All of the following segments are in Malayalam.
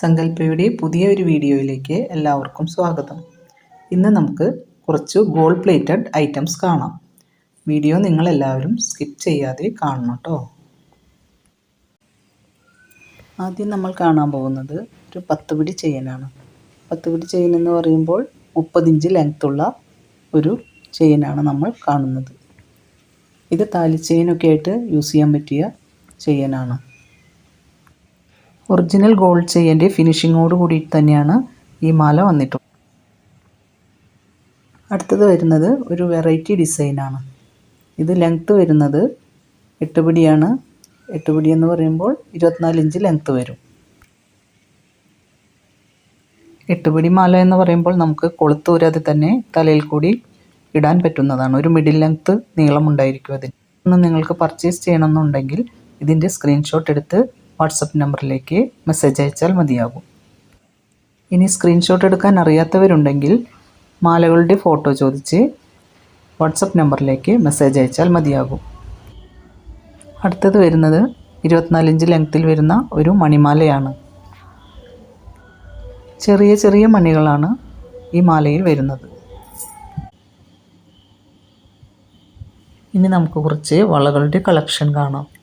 സങ്കല്പയുടെ പുതിയ ഒരു വീഡിയോയിലേക്ക് എല്ലാവർക്കും സ്വാഗതം. ഇന്ന് നമുക്ക് കുറച്ച് ഗോൾഡ് പ്ലേറ്റഡ് ഐറ്റംസ് കാണാം. വീഡിയോ നിങ്ങളെല്ലാവരും സ്കിപ്പ് ചെയ്യാതെ കാണണം കേട്ടോ. ആദ്യം നമ്മൾ കാണാൻ പോകുന്നത് ഒരു പത്ത് പിടി ചെയിനാണ്. പത്ത് പിടി ചെയിൻ എന്ന് പറയുമ്പോൾ മുപ്പതിഞ്ച് ലെങ്ത്തുള്ള ഒരു ചെയിനാണ് നമ്മൾ കാണുന്നത്. ഇത് താലി ചെയിനൊക്കെ ആയിട്ട് യൂസ് ചെയ്യാൻ പറ്റിയ ചെയിനാണ്. ഒറിജിനൽ ഗോൾഡ് ചെയിന്റെ ഫിനിഷിങ്ങോട് കൂടി തന്നെയാണ് ഈ മാല വന്നിട്ടുള്ളത് അടുത്തത് വരുന്നത് ഒരു വെറൈറ്റി ഡിസൈനാണ്. ഇത് ലെങ്ത്ത് വരുന്നത് എട്ട് പിടിയാണ്. എട്ട് പിടി എന്ന് പറയുമ്പോൾ ഇരുപത്തിനാല് ഇഞ്ച് ലെങ്ത്ത് വരും. എട്ട് പിടി മാല എന്ന് പറയുമ്പോൾ നമുക്ക് കൊളുത്തൂരാതെ തന്നെ തലയിൽ കൂടി ഇടാൻ പറ്റുന്നതാണ്. ഒരു മിഡിൽ ലെങ്ത്ത് നീളമുണ്ടായിരിക്കും അതിന്. ഒന്ന് നിങ്ങൾക്ക് പർച്ചേസ് ചെയ്യണമെന്നുണ്ടെങ്കിൽ ഇതിന്റെ സ്ക്രീൻഷോട്ട് എടുത്ത് വാട്സപ്പ് നമ്പറിലേക്ക് മെസ്സേജ് അയച്ചാൽ മതിയാകും. ഇനി സ്ക്രീൻഷോട്ട് എടുക്കാൻ അറിയാത്തവരുണ്ടെങ്കിൽ മാലകളുടെ ഫോട്ടോ ചോദിച്ച് വാട്സപ്പ് നമ്പറിലേക്ക് മെസ്സേജ് അയച്ചാൽ മതിയാകും. അടുത്തത് വരുന്നത് ഇരുപത്തിനാലിഞ്ച് ലെങ്ത്തിൽ വരുന്ന ഒരു മണിമാലയാണ്. ചെറിയ ചെറിയ മണികളാണ് ഈ മാലയിൽ വരുന്നത്. ഇനി നമുക്ക് കുറച്ച് വളകളുടെ കളക്ഷൻ കാണാം.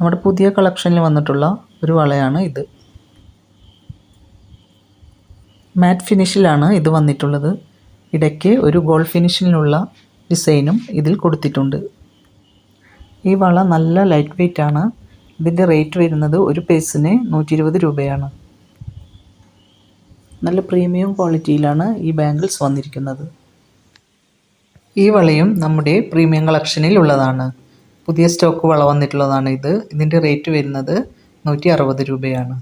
നമ്മുടെ പുതിയ കളക്ഷനിൽ വന്നിട്ടുള്ള ഒരു വളയാണ് ഇത്. മാറ്റ് ഫിനിഷിലാണ് ഇത് വന്നിട്ടുള്ളത്. ഇടയ്ക്ക് ഒരു ഗോൾഡ് ഫിനിഷിലുള്ള ഡിസൈനും ഇതിൽ കൊടുത്തിട്ടുണ്ട്. ഈ വള നല്ല ലൈറ്റ് വെയ്റ്റ് ആണ്. ഇതിന്റെ റേറ്റ് വരുന്നത് ഒരു പേസിന് നൂറ്റി ഇരുപത് രൂപയാണ്. നല്ല പ്രീമിയം ക്വാളിറ്റിയിലാണ് ഈ ബാംഗിൾസ് വന്നിരിക്കുന്നത്. ഈ വളയും നമ്മുടെ പ്രീമിയം കളക്ഷനിൽ ഉള്ളതാണ്. പുതിയ സ്റ്റോക്ക് വള വന്നിട്ടുള്ളതാണ് ഇത്. ഇതിന്റെ റേറ്റ് വരുന്നത് നൂറ്റി അറുപത് രൂപയാണ്.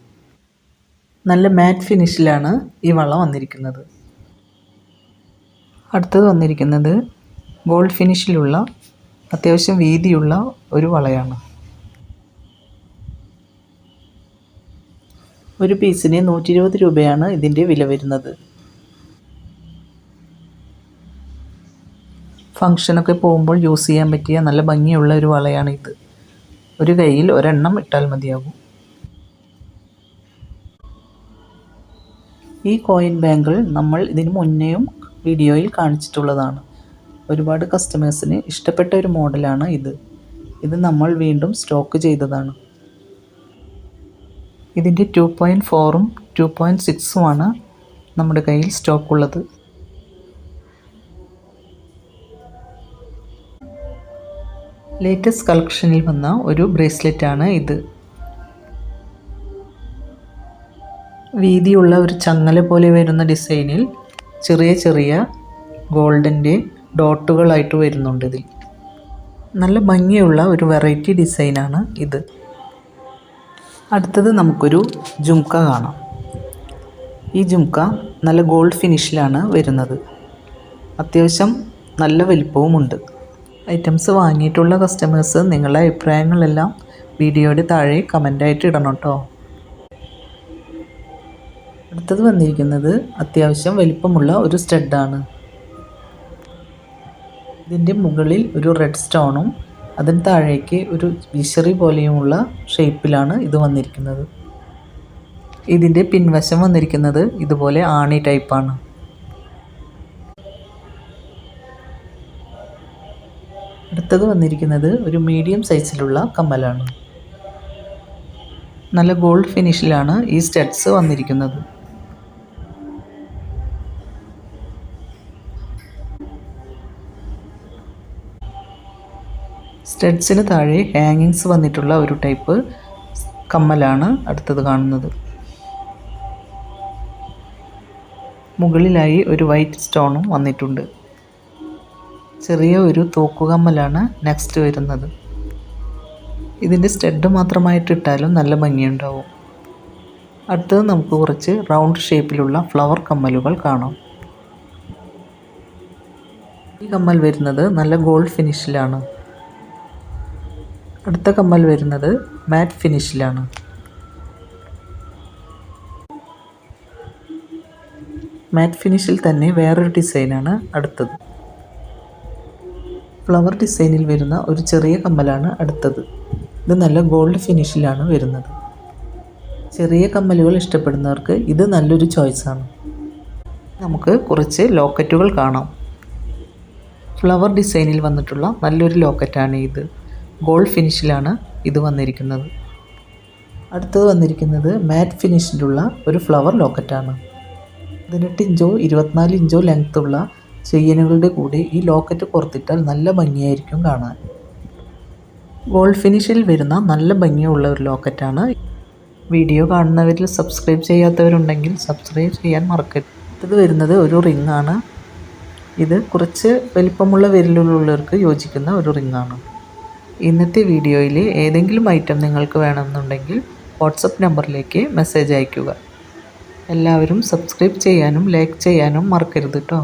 നല്ല മാറ്റ് ഫിനിഷിലാണ് ഈ വള വന്നിരിക്കുന്നത്. അടുത്തത് വന്നിരിക്കുന്നത് ഗോൾഡ് ഫിനിഷിലുള്ള അത്യാവശ്യം വീതിയുള്ള ഒരു വളയാണ്. ഒരു പീസിന് നൂറ്റി ഇരുപത് രൂപയാണ് ഇതിന്റെ വില വരുന്നത്. ഫങ്ഷനൊക്കെ പോകുമ്പോൾ യൂസ് ചെയ്യാൻ പറ്റിയ നല്ല ഭംഗിയുള്ള ഒരു വളയാണ് ഇത് ഒരു കയ്യിൽ ഒരെണ്ണം ഇട്ടാൽ മതിയാകും. ഈ കോയിൻ ബാങ്കിൾ നമ്മൾ ഇതിനു മുന്നേയും വീഡിയോയിൽ കാണിച്ചിട്ടുള്ളതാണ്. ഒരുപാട് കസ്റ്റമേഴ്സിന് ഇഷ്ടപ്പെട്ട ഒരു മോഡലാണ് ഇത്. ഇത് നമ്മൾ വീണ്ടും സ്റ്റോക്ക് ചെയ്തതാണ്. ഇതിന്റെ ടു പോയിന്റ് ഫോറും ടു പോയിന്റ് സിക്സുമാണ് നമ്മുടെ കയ്യിൽ സ്റ്റോക്കുള്ളത്. ലേറ്റസ്റ്റ് കളക്ഷനിൽ വന്ന ഒരു ബ്രേസ്ലെറ്റ് ആണ് ഇത്. വീതിയുള്ള ഒരു ചങ്ങല പോലെ വരുന്ന ഡിസൈനിൽ ചെറിയ ചെറിയ ഗോൾഡന്റെ ഡോട്ടുകളായിട്ട് വരുന്നുണ്ട് ഇതിൽ. നല്ല ഭംഗിയുള്ള ഒരു വെറൈറ്റി ഡിസൈനാണ് ഇത്. അടുത്തത് നമുക്കൊരു ജുംക്ക കാണാം. ഈ ജുംക്ക നല്ല ഗോൾഡ് ഫിനിഷിലാണ് വരുന്നത്. അത്യാവശ്യം നല്ല വലിപ്പവുമുണ്ട്. ഐറ്റംസ് വാങ്ങിയിട്ടുള്ള കസ്റ്റമേഴ്സ് നിങ്ങളുടെ അഭിപ്രായങ്ങളെല്ലാം വീഡിയോയുടെ താഴെ കമന്റായിട്ട് ഇടണം കേട്ടോ. അടുത്തത് വന്നിരിക്കുന്നത് അത്യാവശ്യം വലിപ്പമുള്ള ഒരു സ്റ്റഡാണ് ഇതിന്റെ മുകളിൽ ഒരു റെഡ് സ്റ്റോണും അതിന് താഴേക്ക് ഒരു വിശറി പോലെയുമുള്ള ഷേപ്പിലാണ് ഇത് വന്നിരിക്കുന്നത്. ഇതിന്റെ പിൻവശം വന്നിരിക്കുന്നത് ഇതുപോലെ ആണി ടൈപ്പാണ് അടുത്തത് വന്നിരിക്കുന്നത് ഒരു മീഡിയം സൈസിലുള്ള കമ്മലാണ്. നല്ല ഗോൾഡ് ഫിനിഷിലാണ് ഈ സ്റ്റഡ്സ് വന്നിരിക്കുന്നത്. സ്റ്റഡ്സിന് താഴെ ഹാങ്ങിങ്സ് വന്നിട്ടുള്ള ഒരു ടൈപ്പ് കമ്മലാണ് അടുത്തത് കാണുന്നത്. മുകളിലായി ഒരു വൈറ്റ് സ്റ്റോണും വന്നിട്ടുണ്ട്. ചെറിയ ഒരു തോക്കുകമ്മലാണ് നെക്സ്റ്റ് വരുന്നത്. ഇതിന്റെ സ്റ്റഡ് മാത്രമായിട്ട് ഇട്ടാലും നല്ല ഭംഗിയുണ്ടാവും. അടുത്തത് നമുക്ക് കുറച്ച് റൗണ്ട് ഷേപ്പിലുള്ള ഫ്ലവർ കമ്മലുകൾ കാണാം. ഈ കമ്മൽ വരുന്നത് നല്ല ഗോൾഡ് ഫിനിഷിലാണ് അടുത്ത കമ്മൽ വരുന്നത് മാറ്റ് ഫിനിഷിലാണ് മാറ്റ് ഫിനിഷിൽ തന്നെ വേറൊരു ഡിസൈനാണ് അടുത്തത്. ഫ്ലവർ ഡിസൈനിൽ വരുന്ന ഒരു ചെറിയ കമ്മലാണ് അടുത്തത്. ഇത് നല്ല ഗോൾഡ് ഫിനിഷിലാണ് വരുന്നത്. ചെറിയ കമ്മലുകൾ ഇഷ്ടപ്പെടുന്നവർക്ക് ഇത് നല്ലൊരു ചോയ്സാണ്. നമുക്ക് കുറച്ച് ലോക്കറ്റുകൾ കാണാം. ഫ്ലവർ ഡിസൈനിൽ വന്നിട്ടുള്ള നല്ലൊരു ലോക്കറ്റാണ് ഇത്. ഗോൾഡ് ഫിനിഷിലാണ് ഇത് വന്നിരിക്കുന്നത്. അടുത്തത് വന്നിരിക്കുന്നത് മാറ്റ് ഫിനിഷിലുള്ള ഒരു ഫ്ലവർ ലോക്കറ്റാണ്. പതിനെട്ട് ഇഞ്ചോ ഇരുപത്തിനാല് ഇഞ്ചോ ലെങ്ത്തുള്ള ചെയിനുകളുടെ കൂടെ ഈ ലോക്കറ്റ് പുറത്തിട്ടാൽ നല്ല ഭംഗിയായിരിക്കും കാണാൻ. ഗോൾഡ് ഫിനിഷിൽ വരുന്ന നല്ല ഭംഗിയുള്ള ഒരു ലോക്കറ്റാണ്. വീഡിയോ കാണുന്നവരിൽ സബ്സ്ക്രൈബ് ചെയ്യാത്തവരുണ്ടെങ്കിൽ സബ്സ്ക്രൈബ് ചെയ്യാൻ മറക്കരുത്. ഇത് വരുന്നത് ഒരു റിംഗ് ആണ് ഇത് കുറച്ച് വലിപ്പമുള്ള വിരലുള്ളവർക്ക് യോജിക്കുന്ന ഒരു റിംഗാണ് ഇന്നത്തെ വീഡിയോയിൽ ഏതെങ്കിലും ഐറ്റം നിങ്ങൾക്ക് വേണമെന്നുണ്ടെങ്കിൽ വാട്സപ്പ് നമ്പറിലേക്ക് മെസ്സേജ് അയയ്ക്കുക. എല്ലാവരും സബ്സ്ക്രൈബ് ചെയ്യാനും ലൈക്ക് ചെയ്യാനും മറക്കരുത് കേട്ടോ